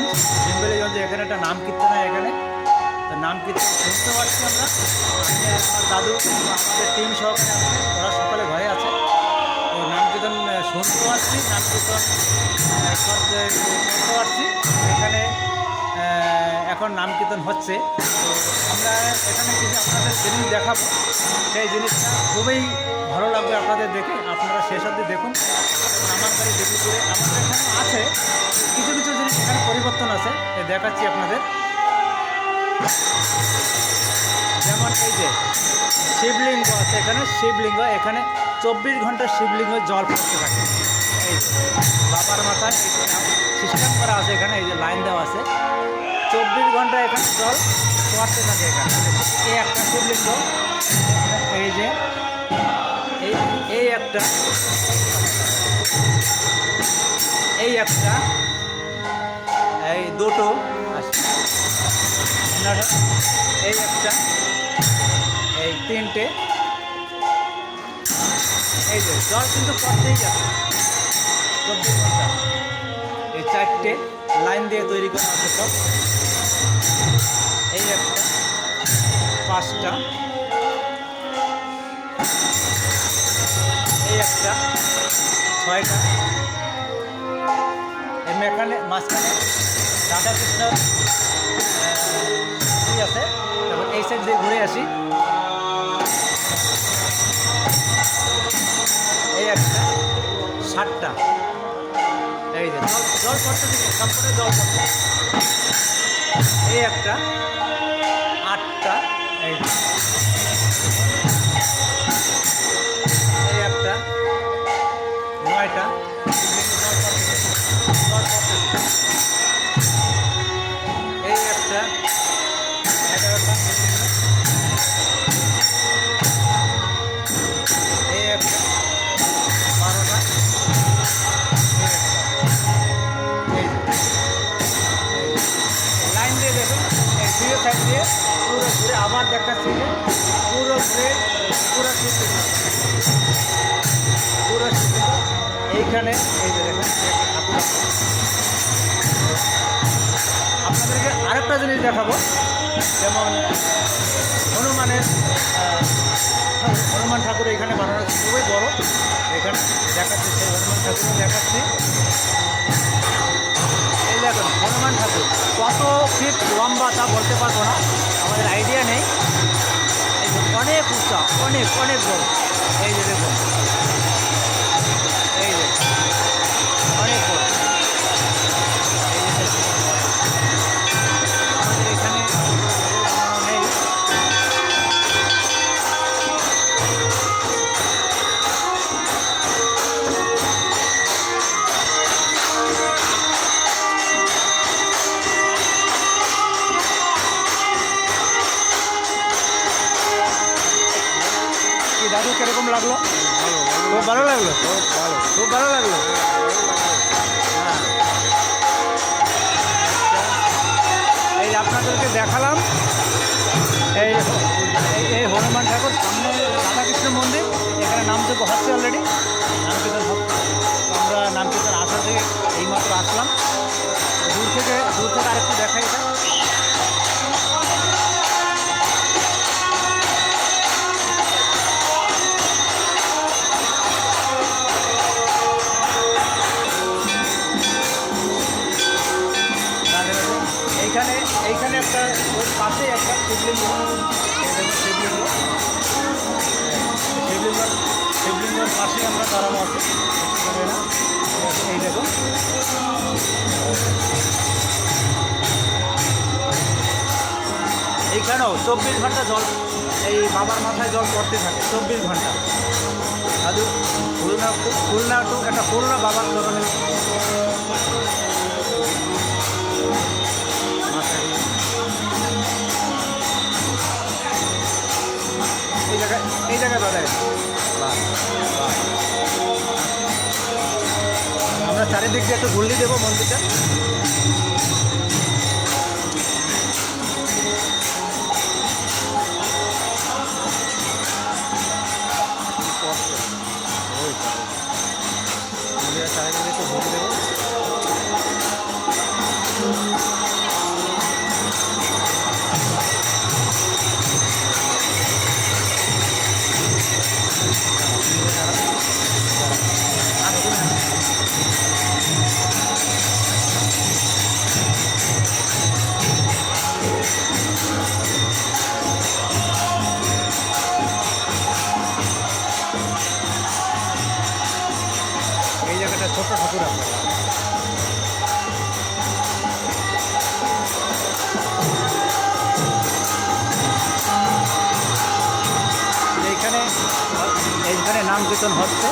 শিমবেলিগঞ্জ শিমবেলিগঞ্জে এখানে একটা নাম কীর্তন হয় এখানে। তো নাম কীর্তন শুনতে পাচ্ছি আমরা। আমি আমার দাদু, আমাদের টিম সহকারে ওরা সকালে ঘরে আছে। তো নাম কীর্তন শুনতে পাচ্ছি। নাম কীর্তন করতে পারছি এখানে এখন নাম কীর্তন হচ্ছে। তো আমরা এখানে কিছু আপনাদের জিনিস দেখাবো। সেই জিনিসটা খুবই ভালো লাগবে আপনাদের দেখে। আপনারা শেষ অবধি দেখুন। আমার বাড়ি দেবীপুরে আমাদের এখানে আছে। পরিবর্তন আছে। দেখাচ্ছি আপনাদের। যেমন এই যে শিবলিঙ্গ আছে এখানে, শিবলিঙ্গ। এখানে চব্বিশ ঘণ্টা শিবলিঙ্গ জল পড়তে থাকে। এই যে বাবার মাথায় সিস্টেম করা আছে এখানে, এই যে লাইন দেওয়া আছে। চব্বিশ ঘণ্টা এখানে জল পড়তে থাকে এখানে। এই একটা শিবলিঙ্গ, এই যে এই একটা এই একটা দুটো। এই একটা। এই তিনটে। এই যে, জল কিন্তু পড়তেই যাবে চব্বিশ ঘণ্টা। এই চারটে লাইন দিয়ে তৈরি করা আছে সব। এই একটা, পাঁচটা। এই একটা, ছয়টা। এই মেখানে মাঝখানে রাধাকৃষ্ণ আছে। তারপর এই সাইড দিয়ে ঘুরে আসি। এই একটা ষাটটা এই যে, জল পড়তে সবকটা জল পড়তে এই একটা। আরেকটা জিনিস দেখাবো। যেমন হনুমানের হনুমান ঠাকুর এখানে বানানো খুবই বড়। এখানে দেখাচ্ছি, সেই হনুমান ঠাকুর দেখাচ্ছি। এই দেখুন, হনুমান ঠাকুর কত ফিট লম্বা তা বলতে পারব না, আমাদের আইডিয়া নেই। অনেক উঁচা, অনেক অনেক বড়। এই যে দেখুন লাগল খুব ভালো লাগল? খুব ভালো লাগল। হ্যাঁ। এই আপনাদেরকে দেখালাম। এই, এই- হনুমান ঠাকুর সামনে রাধাকৃষ্ণ মন্দির। এখানে নাম তো হচ্ছে অলরেডি নামকীর্তন আমরা নামকীর্তন আসা থেকে এইমাত্র আসলাম। দূর থেকে দূর থেকে আরেকটু দেখাই এটা। এইখানে একটা ওর পাশে একটা শিবলিঙ্গ শিবলিঙ্গ শিবলিঙ্গ শিবলিঙ্গর পাশে আমরা দাঁড়ানো না? এই দেখুন এইখানেও চব্বিশ ঘণ্টা জল, এই বাবার মাথায় জল পড়তে থাকে, চব্বিশ ঘণ্টা দাদু, খুলনা খুলনা টু একটা খুলনা বাবার ধরনের এই জায়গায় বাজায় আমরা চারিদিক দিয়ে একটু ঘুরলি দেবো মন্দিরটা? ঠাকুর এইখানে এইখানে নাম কীর্তন হচ্ছে।